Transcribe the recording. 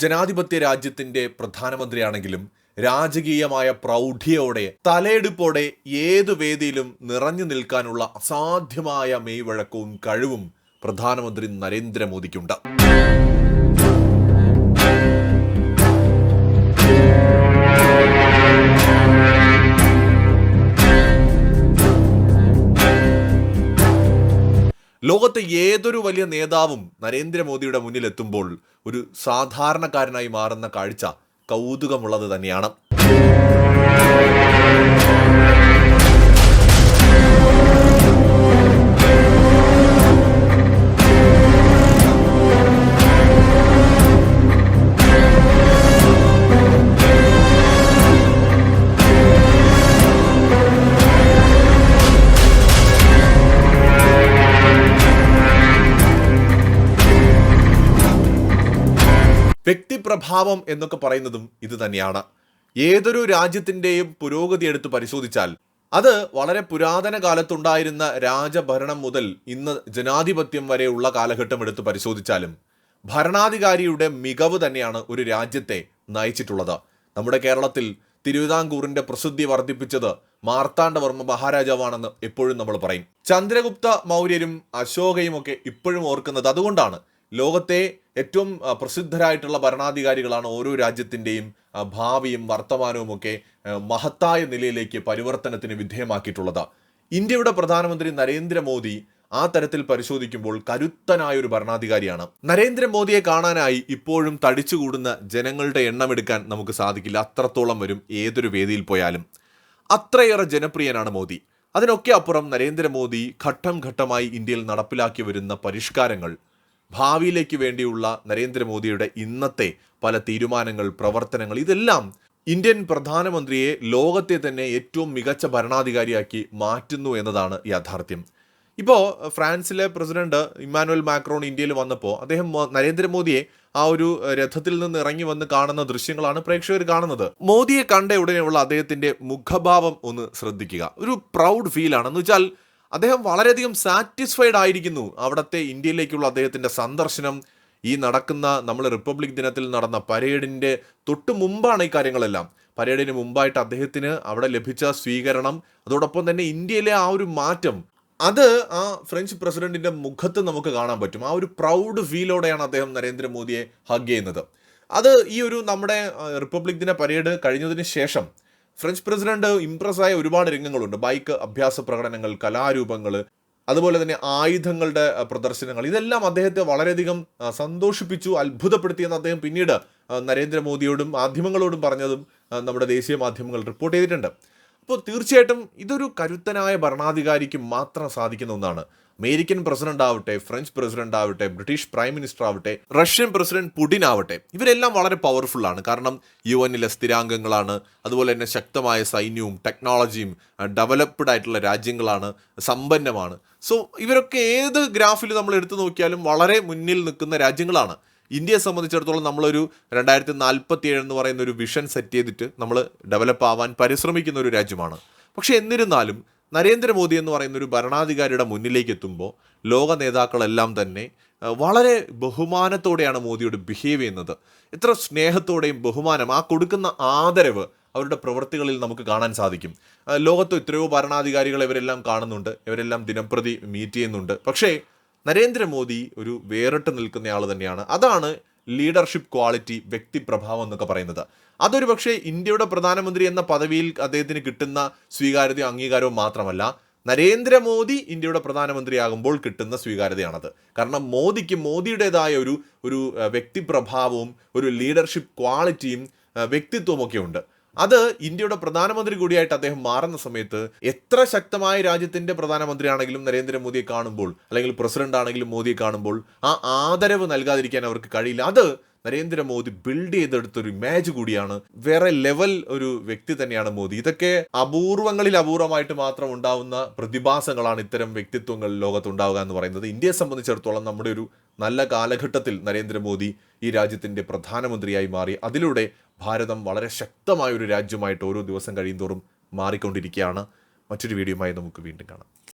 ജനാധിപത്യ രാജ്യത്തിന്റെ പ്രധാനമന്ത്രിയാണെങ്കിലും രാജകീയമായ പ്രൗഢിയോടെ തലയെടുപ്പോടെ ഏതു വേദിയിലും നിറഞ്ഞു നിൽക്കാനുള്ള അസാധ്യമായ മെയ്വഴക്കവും കഴിവും പ്രധാനമന്ത്രി നരേന്ദ്രമോദിക്കുണ്ട്. ലോകത്തെ ഏതൊരു വലിയ നേതാവും നരേന്ദ്രമോദിയുടെ മുന്നിലെത്തുമ്പോൾ ഒരു സാധാരണക്കാരനായി മാറുന്ന കാഴ്ച കൗതുകമുള്ളത് തന്നെയാണ്. വ്യക്തിപ്രഭാവം എന്നൊക്കെ പറയുന്നതും ഇത് തന്നെയാണ്. ഏതൊരു രാജ്യത്തിന്റെയും പുരോഗതി എടുത്ത് പരിശോധിച്ചാൽ അത് വളരെ പുരാതന കാലത്തുണ്ടായിരുന്ന രാജഭരണം മുതൽ ഇന്ന് ജനാധിപത്യം വരെയുള്ള കാലഘട്ടം എടുത്ത് പരിശോധിച്ചാലും ഭരണാധികാരിയുടെ മികവ് തന്നെയാണ് ഒരു രാജ്യത്തെ നയിച്ചിട്ടുള്ളത്. നമ്മുടെ കേരളത്തിൽ തിരുവിതാംകൂറിന്റെ പ്രസിദ്ധി വർദ്ധിപ്പിച്ചത് മാർത്താണ്ഡവർമ്മ മഹാരാജാവാണെന്ന് എപ്പോഴും നമ്മൾ പറയും. ചന്ദ്രഗുപ്ത മൗര്യരും അശോകയും ഒക്കെ ഇപ്പോഴും ഓർക്കുന്നത് അതുകൊണ്ടാണ് ലോകത്തെ ഏറ്റവും പ്രസിദ്ധരായിട്ടുള്ള ഭരണാധികാരികളാണ് ഓരോ രാജ്യത്തിന്റെയും ഭാവിയും വർത്തമാനവും ഒക്കെ മഹത്തായ നിലയിലേക്ക് പരിവർത്തനത്തിന് വിധേയമാക്കിയിട്ടുള്ളത്. ഇന്ത്യയുടെ പ്രധാനമന്ത്രി നരേന്ദ്രമോദി ആ തരത്തിൽ പരിശോധിക്കുമ്പോൾ കരുത്തനായ ഒരു ഭരണാധികാരിയാണ്. നരേന്ദ്രമോദിയെ കാണാനായി ഇപ്പോഴും തടിച്ചുകൂടുന്ന ജനങ്ങളുടെ എണ്ണം എടുക്കാൻ നമുക്ക് സാധിക്കില്ല. അത്രത്തോളം വരും ഏതൊരു വേദിയിൽ പോയാലും. അത്രയേറെ ജനപ്രിയനാണ് മോദി. അതിനൊക്കെ അപ്പുറം നരേന്ദ്രമോദി ഘട്ടം ഘട്ടമായി ഇന്ത്യയിൽ നടപ്പിലാക്കി വരുന്ന പരിഷ്കാരങ്ങൾ ഭാവിയിലേക്ക് വേണ്ടിയുള്ള നരേന്ദ്രമോദിയുടെ ഇന്നത്തെ പല തീരുമാനങ്ങൾ പ്രവർത്തനങ്ങൾ ഇതെല്ലാം ഇന്ത്യൻ പ്രധാനമന്ത്രിയെ ലോകത്തെ തന്നെ ഏറ്റവും മികച്ച ഭരണാധികാരിയാക്കി മാറ്റുന്നു എന്നതാണ് യാഥാർത്ഥ്യം. ഇപ്പോൾ ഫ്രാൻസിലെ പ്രസിഡന്റ് ഇമ്മാനുവൽ മാക്രോൺ ഇന്ത്യയിൽ വന്നപ്പോൾ അദ്ദേഹം നരേന്ദ്രമോദിയെ ആ ഒരു രഥത്തിൽ നിന്ന് ഇറങ്ങി വന്ന് കാണുന്ന ദൃശ്യങ്ങളാണ് പ്രേക്ഷകർ കാണുന്നത്. മോദിയെ കണ്ട ഉടനെയുള്ള അദ്ദേഹത്തിന്റെ മുഖഭാവം ഒന്ന് ശ്രദ്ധിക്കുക. ഒരു പ്രൗഡ് ഫീലാണ്. എന്ന് വെച്ചാൽ അദ്ദേഹം വളരെയധികം സാറ്റിസ്ഫൈഡ് ആയിരിക്കുന്നു അവിടുത്തെ ഇന്ത്യയിലേക്കുള്ള അദ്ദേഹത്തിന്റെ സന്ദർശനം. ഈ നടക്കുന്ന നമ്മൾ റിപ്പബ്ലിക് ദിനത്തിൽ നടന്ന പരേഡിന്റെ തൊട്ട് മുമ്പാണ് ഈ കാര്യങ്ങളെല്ലാം. പരേഡിന് മുമ്പായിട്ട് അദ്ദേഹത്തിന് അവിടെ ലഭിച്ച സ്വീകരണം അതോടൊപ്പം തന്നെ ഇന്ത്യയിലെ ആ ഒരു മാറ്റം. അത് ആ ഫ്രഞ്ച് പ്രസിഡന്റിന്റെ മുഖത്ത് നമുക്ക് കാണാൻ പറ്റും. ആ ഒരു പ്രൗഡ് ഫീലോടെയാണ് അദ്ദേഹം നരേന്ദ്രമോദിയെ ഹഗ് ചെയ്യുന്നത്. അത് ഈ ഒരു നമ്മുടെ റിപ്പബ്ലിക് ദിന പരേഡ് കഴിഞ്ഞതിന് ശേഷം ഫ്രഞ്ച് പ്രസിഡന്റ് ഇംപ്രസ് ആയ ഒരുപാട് രംഗങ്ങളുണ്ട്. ബൈക്ക് അഭ്യാസ പ്രകടനങ്ങൾ കലാരൂപങ്ങൾ അതുപോലെ തന്നെ ആയുധങ്ങളുടെ പ്രദർശനങ്ങൾ. ഇതെല്ലാം അദ്ദേഹത്തെ വളരെയധികം സന്തോഷിപ്പിച്ചു അത്ഭുതപ്പെടുത്തിയെന്ന് അദ്ദേഹം പിന്നീട് നരേന്ദ്രമോദിയോടും മാധ്യമങ്ങളോടും പറഞ്ഞതും നമ്മുടെ ദേശീയ മാധ്യമങ്ങൾ റിപ്പോർട്ട് ചെയ്തിട്ടുണ്ട്. അപ്പോൾ തീർച്ചയായിട്ടും ഇതൊരു കരുത്തനായ ഭരണാധികാരിക്ക് മാത്രം സാധിക്കുന്ന ഒന്നാണ്. അമേരിക്കൻ പ്രസിഡന്റ് ആവട്ടെ ഫ്രഞ്ച് പ്രസിഡന്റ് ആവട്ടെ ബ്രിട്ടീഷ് പ്രൈം മിനിസ്റ്റർ ആവട്ടെ റഷ്യൻ പ്രസിഡന്റ് പുടിൻ ആവട്ടെ ഇവരെല്ലാം വളരെ പവർഫുൾ ആണ്. കാരണം യു എന്നിലെ സ്ഥിരാംഗങ്ങളാണ്. അതുപോലെ തന്നെ ശക്തമായ സൈന്യവും ടെക്നോളജിയും ഡെവലപ്ഡ് ആയിട്ടുള്ള രാജ്യങ്ങളാണ്. സമ്പന്നമാണ്. സോ ഇവരൊക്കെ ഏത് ഗ്രാഫിൽ നമ്മൾ എടുത്തു നോക്കിയാലും വളരെ മുന്നിൽ നിൽക്കുന്ന രാജ്യങ്ങളാണ്. ഇന്ത്യയെ സംബന്ധിച്ചിടത്തോളം നമ്മളൊരു രണ്ടായിരത്തി നാൽപ്പത്തി ഏഴ് എന്ന് പറയുന്ന ഒരു വിഷൻ സെറ്റ് ചെയ്തിട്ട് നമ്മൾ ഡെവലപ്പ് ആവാൻ പരിശ്രമിക്കുന്ന ഒരു രാജ്യമാണ്. പക്ഷേ എന്നിരുന്നാലും നരേന്ദ്രമോദി എന്ന് പറയുന്ന ഒരു ഭരണാധികാരിയുടെ മുന്നിലേക്ക് എത്തുമ്പോൾ ലോക നേതാക്കളെല്ലാം തന്നെ വളരെ ബഹുമാനത്തോടെയാണ് മോദിയോട് ബിഹേവ് ചെയ്യുന്നത്. എത്ര സ്നേഹത്തോടെയും ബഹുമാനം ആ കൊടുക്കുന്ന ആദരവ് അവരുടെ പ്രവൃത്തികളിൽ നമുക്ക് കാണാൻ സാധിക്കും. ലോകത്ത് എത്രയോ ഭരണാധികാരികൾ ഇവരെല്ലാം കാണുന്നുണ്ട് ഇവരെല്ലാം ദിനംപ്രതി മീറ്റ് ചെയ്യുന്നുണ്ട്. പക്ഷേ നരേന്ദ്രമോദി ഒരു വേറിട്ട് നിൽക്കുന്ന ആൾ തന്നെയാണ്. അതാണ് ലീഡർഷിപ്പ് ക്വാളിറ്റി വ്യക്തിപ്രഭാവം എന്നൊക്കെ പറയുന്നത്. അതൊരു പക്ഷേ ഇന്ത്യയുടെ പ്രധാനമന്ത്രി എന്ന പദവിയിൽ അദ്ദേഹത്തിന് കിട്ടുന്ന സ്വീകാര്യതയോ അംഗീകാരവും മാത്രമല്ല നരേന്ദ്രമോദി ഇന്ത്യയുടെ പ്രധാനമന്ത്രിയാകുമ്പോൾ കിട്ടുന്ന സ്വീകാര്യതയാണത്. കാരണം മോദിക്ക് മോദിയുടേതായ ഒരു ഒരു വ്യക്തിപ്രഭാവവും ഒരു ലീഡർഷിപ്പ് ക്വാളിറ്റിയും വ്യക്തിത്വമൊക്കെ ഉണ്ട്. അത് ഇന്ത്യയുടെ പ്രധാനമന്ത്രി കൂടിയായിട്ട് അദ്ദേഹം മാറുന്ന സമയത്ത് എത്ര ശക്തമായ രാജ്യത്തിന്റെ പ്രധാനമന്ത്രിയാണെങ്കിലും നരേന്ദ്രമോദിയെ കാണുമ്പോൾ അല്ലെങ്കിൽ പ്രസിഡന്റ് ആണെങ്കിലും മോദിയെ കാണുമ്പോൾ ആ ആദരവ് നൽകാതിരിക്കാൻ അവർക്ക് കഴിയില്ല. അത് നരേന്ദ്രമോദി ബിൽഡ് ചെയ്തെടുത്തൊരു ഇമേജ് കൂടിയാണ്. വേറെ ലെവൽ ഒരു വ്യക്തി തന്നെയാണ് മോദി. ഇതൊക്കെ അപൂർവങ്ങളിൽ അപൂർവമായിട്ട് മാത്രം ഉണ്ടാവുന്ന പ്രതിഭാസങ്ങളാണ് ഇത്തരം വ്യക്തിത്വങ്ങൾ ലോകത്തുണ്ടാവുക എന്ന് പറയുന്നത്. ഇന്ത്യയെ സംബന്ധിച്ചിടത്തോളം നമ്മുടെ ഒരു നല്ല കാലഘട്ടത്തിൽ നരേന്ദ്രമോദി ഈ രാജ്യത്തിന്റെ പ്രധാനമന്ത്രിയായി മാറി. അതിലൂടെ ഭാരതം വളരെ ശക്തമായ ഒരു രാജ്യമായിട്ട് ഓരോ ദിവസം കഴിയുന്തോറും മാറിക്കൊണ്ടിരിക്കുകയാണ്. മറ്റൊരു വീഡിയോയുമായി നമുക്ക് വീണ്ടും കാണാം.